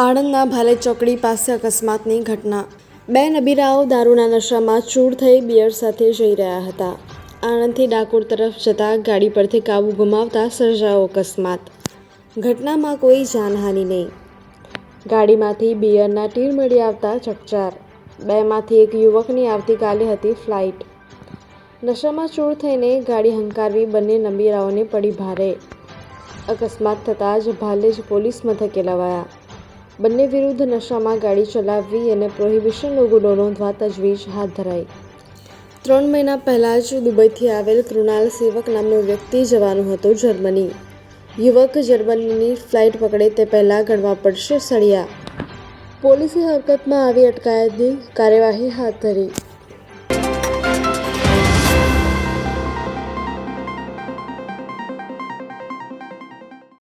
આણંદના ભાલે ચોકડી પાસે અકસ્માતની ઘટના. બે નબીરાઓ દારૂના નશામાં ચૂર થઈ બિયર સાથે જઈ રહ્યા હતા. આણંદથી ડાકોર તરફ જતા ગાડી પરથી કાબુ ગુમાવતા સર્જાયો અકસ્માત. ઘટનામાં કોઈ જાનહાનિ નહીં. ગાડીમાંથી બિયરના તીર મળી આવતા ચકચાર. બેમાંથી એક યુવકની આવતીકાલે હતી ફ્લાઇટ. નશામાં ચૂર થઈને ગાડી હંકારવી બંને નબીરાઓને પડી ભારે. અકસ્માત થતાં જ ભાલેજ પોલીસ મથકે લવાયા. બંને વિરુદ્ધ નશામાં ગાડી ચલાવવી અને પ્રોહિબિશનનો ગુનો નોંધવા તજવીજ હાથ ધરાઈ. ત્રણ મહિના પહેલાં જ દુબઈથી આવેલ કૃણાલ સેવક નામનો વ્યક્તિ જવાનો હતો જર્મની. યુવક જર્મનીની ફ્લાઇટ પકડે તે પહેલાં ગણવા પડશે સળિયા. પોલીસે હરકતમાં આવી અટકાયતની કાર્યવાહી હાથ ધરી.